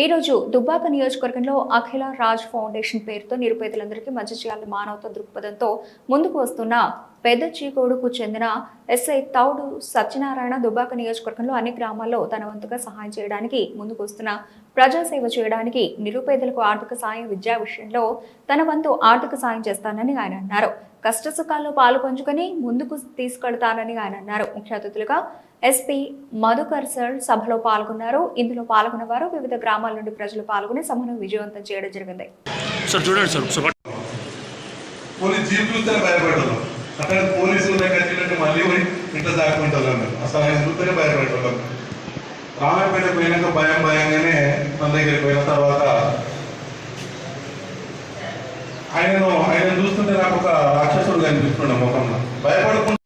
ఈరోజు దుబ్బాక నియోజకవర్గంలో అఖిల రాజ్ ఫౌండేషన్ పేరుతో నిరుపేదలందరికీ మంచి చేయాలని మానవత దృక్పథంతో ముందుకు వస్తున్న పెద్ద చీకోడుకు చెందిన ఎస్ఐ తౌడు సత్యనారాయణ దుబ్బాక నియోజకవర్గంలో అన్ని గ్రామాల్లో తన వంతుగా సహాయం చేయడానికి ముందుకు వస్తున్న ప్రజాసేవ చేయడానికి నిరుపేదలకు ఆర్థిక సాయం విద్యా విషయంలో తన వంతు ఆర్థిక సాయం చేస్తానని ఆయన అన్నారు. కష్ట సుఖాల్లో పాలు పంచుకొని ముందుకు తీసుకెళ్తానని ఆయన అన్నారు. ముఖ్య అతిథులుగా ఎస్పీ మధుకర్ సర్ సభలో పాల్గొన్నారు. ఇందులో పాల్గొన్న వారు వివిధ గ్రామాల నుండి ప్రజలు పాల్గొని సభను విజయవంతం చేయడం జరిగింది. సార్ చూడండి సార్ అక్కడ పోలీసులు కట్టినట్టు మళ్ళీ పోయి ఇంట్లో దాక్కుంటారు అన్నారు అసలు ఆయన చూస్తేనే భయపడ్డారు రామాయపేట పోయినాక భయం భయంగానే మన దగ్గరికి పోయిన తర్వాత ఆయనను ఆయన చూస్తుంటే నాకు ఒక రాక్షసుడు కనిపిస్తుండే ముఖంలో. భయపడకుండా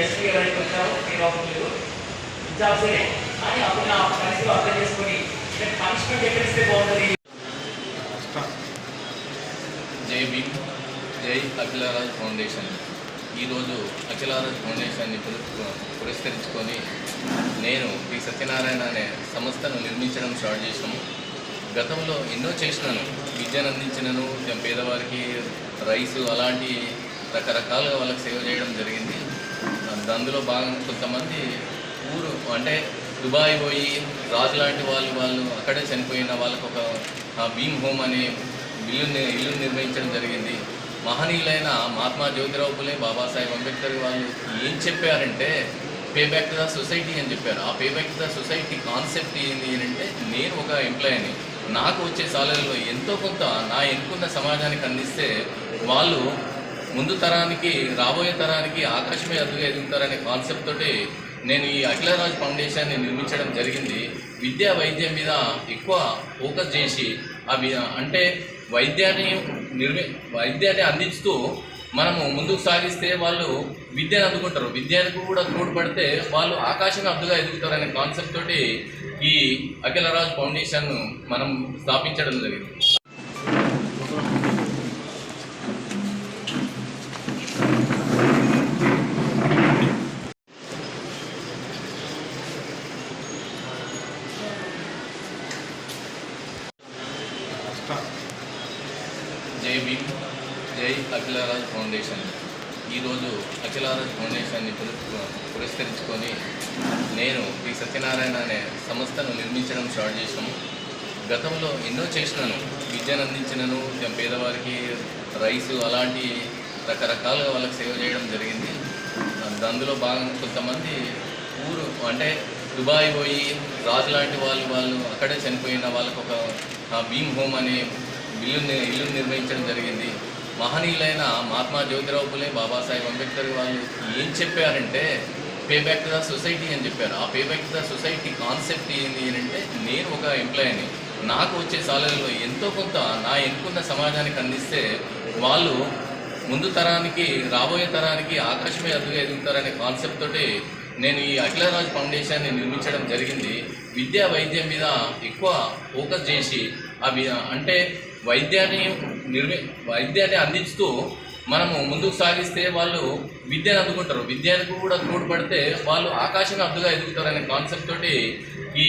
అప్పుడు ఎస్పీ ఎవరైతే వచ్చారో మీరు. ఆఫీసులు ఇచ్చాల్సిందే కానీ అప్పుడు నా కలిసి అర్థం చేసుకొని పనిష్మెంట్ ఎక్కడ ఇస్తే బాగుంటుంది? జై భీమ్ జై అఖిలరాజ్ ఫౌండేషన్. ఈరోజు అఖిలరాజ్ ఫౌండేషన్ని పురస్కరించుకొని నేను ఈ సత్యనారాయణ అనే సంస్థను నిర్మించడం స్టార్ట్ చేసినాము గతంలో ఎన్నో చేసినాను. విద్యను అందించినను పేదవారికి రైసు అలాంటి రకరకాలుగా వాళ్ళకి సేవ చేయడం జరిగింది. అందులో భాగంగా కొంతమంది ఊరు అంటే దుబాయ్ పోయి రాజు లాంటి వాళ్ళు వాళ్ళు అక్కడే చనిపోయిన వాళ్ళకు ఒక భీమ్ హోమ్ అనే ఇల్లు ఇల్లు నిర్మించడం జరిగింది. మహనీయులైన మహాత్మా జ్యోతిరావు పులే బాబాసాహెబ్ అంబేద్కర్ వాళ్ళు ఏం చెప్పారంటే పే బ్యాక్ ద సొసైటీ అని చెప్పారు. ఆ pay back the society concept ఏంది అని అంటే నేను ఒక ఎంప్లాయీని నాకు వచ్చే సాలరీలో ఎంతో కొంత నా ఎన్నుకున్న సమాజానికి అందిస్తే వాళ్ళు ముందు తరానికి రాబోయే తరానికి ఆకాశమే అదుగా ఎదుగుతారనే కాన్సెప్ట్ తోటి నేను ఈ అఖిలరాజ్ ఫౌండేషన్ని నిర్మించడం జరిగింది. విద్యా వైద్యం మీద ఎక్కువ ఫోకస్ చేసి అవి అంటే వైద్యాన్ని నిర్మి వైద్యాన్ని అందిస్తూ మనము ముందుకు సాగిస్తే వాళ్ళు విద్యను అందుకుంటారు. విద్యానికి కూడా తోడ్పడితే వాళ్ళు ఆకాశం అద్దుగా ఎదుగుతారనే కాన్సెప్ట్ తోటి ఈ అఖిలరాజ్ ఫౌండేషన్ మనం స్థాపించడం జరిగింది. జై భీమ్ జై అఖిలరాజ్ ఫౌండేషన్. ఈరోజు అఖిలారాజ్ ఫౌండేషన్ని పురస్కరించుకొని నేను ఈ సత్యనారాయణ అనే సంస్థను నిర్మించడం స్టార్ట్ చేసినాము గతంలో ఎన్నో చేసినాను. విద్యను అందించినను పేదవారికి రైసు అలాంటి రకరకాలుగా వాళ్ళకి సేవ చేయడం జరిగింది. అందులో భాగంగా కొంతమంది ఊరు అంటే దుబాయ్ పోయి రాజు లాంటి వాళ్ళు వాళ్ళు అక్కడే చనిపోయిన వాళ్ళకు ఒక ఆ, భీమ్ హోమ్ అనే బిల్లు ని- ఇల్లు నిర్మించడం జరిగింది. మహనీయులైన మహాత్మా జ్యోతిరావు పులే బాబాసాహెబ్ అంబేద్కర్ వాళ్ళు ఏం చెప్పారంటే పే బ్యాక్ ద సొసైటీ అని చెప్పారు. ఆ pay back the society concept ఏంటి అని అంటే నేను ఒక ఎంప్లాయీని నాకు వచ్చే సాలరీలో ఎంతో కొంత నా ఎన్నుకున్న సమాజానికి అందిస్తే వాళ్ళు ముందు తరానికి రాబోయే తరానికి ఆకాశమే అదుగా ఎదుగుతారనే కాన్సెప్ట్ తోటి నేను ఈ అఖిలరాజ్ ఫౌండేషన్ని నిర్మించడం జరిగింది. విద్యా వైద్యం మీద ఎక్కువ ఫోకస్ చేసి అవి అంటే వైద్యాన్ని నిర్మి వైద్యాన్ని అందిస్తూ మనము ముందుకు సాగిస్తే వాళ్ళు విద్యను అందుకుంటారు. విద్యానికి కూడా తోడ్పడితే వాళ్ళు ఆకాశం అద్దుగా ఎదుగుతారనే కాన్సెప్ట్ తోటి ఈ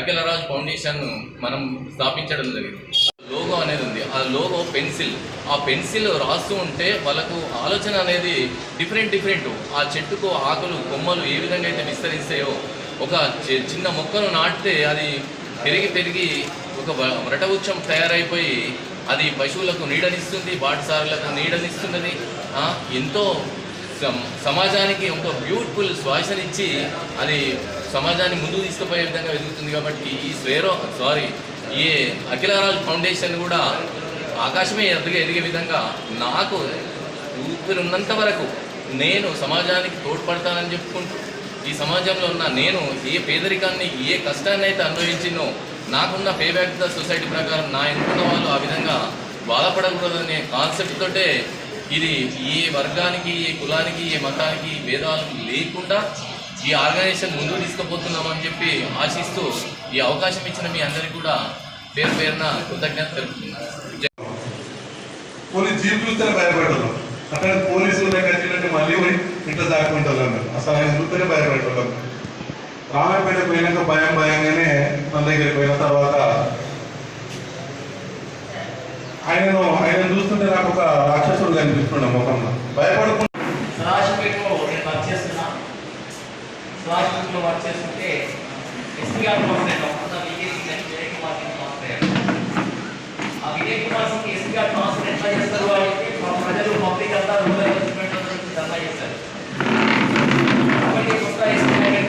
అఖిలరాజ్ ఫౌండేషన్ మనం స్థాపించడం జరిగింది. లోగో అనేది ఉంది. ఆ లోగో పెన్సిల్. ఆ పెన్సిల్ రాస్తూ ఉంటే వాళ్ళకు ఆలోచన అనేది డిఫరెంట్ డిఫరెంట్. ఆ చెట్టుకు ఆకులు కొమ్మలు ఏ విధంగా అయితే విస్తరిస్తాయో ఒక చిన్న మొక్కను నాటితే అది పెరిగి పెరిగి ఒక వ- వ్రటవృక్షం తయారైపోయి అది పశువులకు నీడనిస్తుంది బాటసారులకు నీడనిస్తున్నది. ఎంతో సమాజానికి ఒక బ్యూటిఫుల్ శ్వాసనిచ్చి అది సమాజాన్ని ముందుకు తీసుకుపోయే విధంగా ఎదుగుతుంది కాబట్టి ఈ స్వేరో సారీ ఈ అఖిలరాజ్ ఫౌండేషన్ కూడా ఆకాశమే ఎదుగు ఎదిగే విధంగా నాకు ఊపిరి ఉన్నంత వరకు నేను సమాజానికి తోడ్పడతానని చెప్పుకుంటూ ఈ సమాజంలో ఉన్న నేను ఏ పేదరికాన్ని ఏ కష్టాన్ని అయితే అనుభవించినో నాకున్న పే బ్యాక్ ద సొసైటీ ప్రకారం నా ఎన్నుకున్న వాళ్ళు ఆ విధంగా బాధపడకూడదనే కాన్సెప్ట్ తోటే ఇది ఏ వర్గానికి ఏ కులానికి ఏ మతానికి భేదాలు లేకుండా ఈ ఆర్గనైజేషన్ ముందుకు తీసుకుపోతున్నామని చెప్పి ఆశిస్తూ ఈ అవకాశం ఇచ్చిన మీ అందరికీ కూడా పేరు పేరున కృతజ్ఞత తెలుపుతున్నాను. జై పోలీస్ జీప్ చూస్తేనే భయపడతాం. అక్కడ పోలీసులు కట్టినట్టు మళ్ళీ పోయి ఇంట్లో దాక్కుంటారు మేము అసలు ఆయన చూస్తేనే భయపడతాం. రామాయపేట పోయినాక భయం భయంగానే మన దగ్గరికి పోయిన తర్వాత ఆయనను ఆయన చూస్తుంటే నాకు ఒక రాక్షసుడు కనిపిస్తుండే ముఖంలో. భయపడకుండా